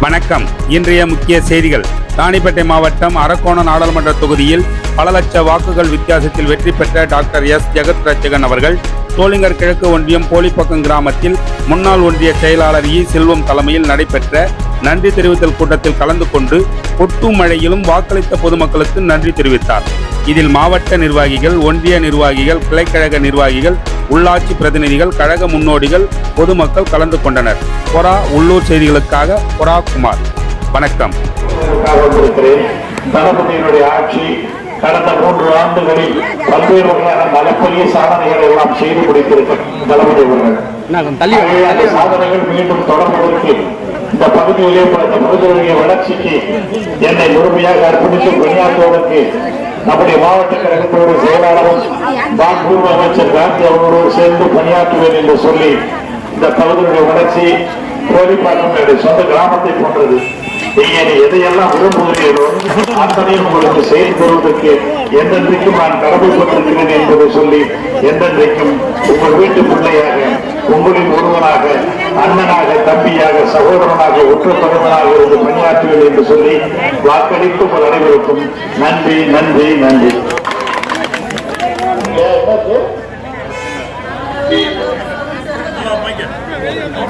வணக்கம். இன்றைய முக்கிய செய்திகள். ராணிப்பேட்டை மாவட்டம் அரக்கோணம் நாடாளுமன்ற தொகுதியில் பல லட்ச வாக்குகள் வித்தியாசத்தில் வெற்றி பெற்ற டாக்டர் எஸ். ஜெகத் ரட்சகன் அவர்கள் சோளிங்கர் கிழக்கு ஒன்றியம் போலிப்பக்கம் கிராமத்தில் முன்னாள் ஒன்றிய செயலாளர் இ. செல்வம் தலைமையில் நடைபெற்ற நன்றி தெரிவித்தல் கூட்டத்தில் கலந்து கொண்டு பொட்டு மழையிலும் வாக்களித்த பொதுமக்களுக்கு நன்றி தெரிவித்தார். இதில் மாவட்ட நிர்வாகிகள் ஒன்றிய நிர்வாகிகள் கிளைக்கழக நிர்வாகிகள் உள்ளாட்சி பிரதிநிதிகள் கழக முன்னோடிகள் பொதுமக்கள் கலந்து கொண்டனர். பொரா உள்ளூர் செய்திகளுக்காக பொரா குமார். வணக்கம். தளபதியினுடைய ஆட்சி கடந்த மூன்று ஆண்டுகளில் பல்வேறு வகையான நலப்பரிய சாதனைகளை எல்லாம் செய்து முடித்திருக்கிறார் தளபதி அவர்கள். சாதனைகள் மீண்டும் தொடர்வதற்கு இந்த பகுதியிலே இந்த பகுதியுடைய வளர்ச்சிக்கு என்னை முழுமையாக அர்ப்பணித்து பணியாற்றுவதற்கு நம்முடைய மாவட்ட கழகத்தோடு செயலாளரும் பான்பூர்வ அமைச்சர் காந்தி அவர்களோடு சேர்ந்து பணியாற்றுவேன் என்று சொல்லி இந்த பகுதியுடைய உணர்ச்சி கோழிப்பாக்கம் என்னுடைய சொந்த கிராமத்தை போன்றது. நீங்க எதையெல்லாம் விரும்புகிறீர்களோ அத்தனையும் உங்களுக்கு செயல்படுவதற்கு எந்தெந்தைக்கும் நான் கடமைப்பட்டிருக்கிறேன் என்பதை சொல்லி எந்தெந்தைக்கும் உங்கள் வீட்டு பிள்ளையாக உங்களின் ஒருவனாக அண்ணனாக தம்பியாக சகோதரனாக ஒற்ற தலைவனாக இருந்து பணியாற்றுவேன் என்று சொல்லி வாக்களிக்கும் உங்கள் அனைவருக்கும் நன்றி நன்றி நன்றி.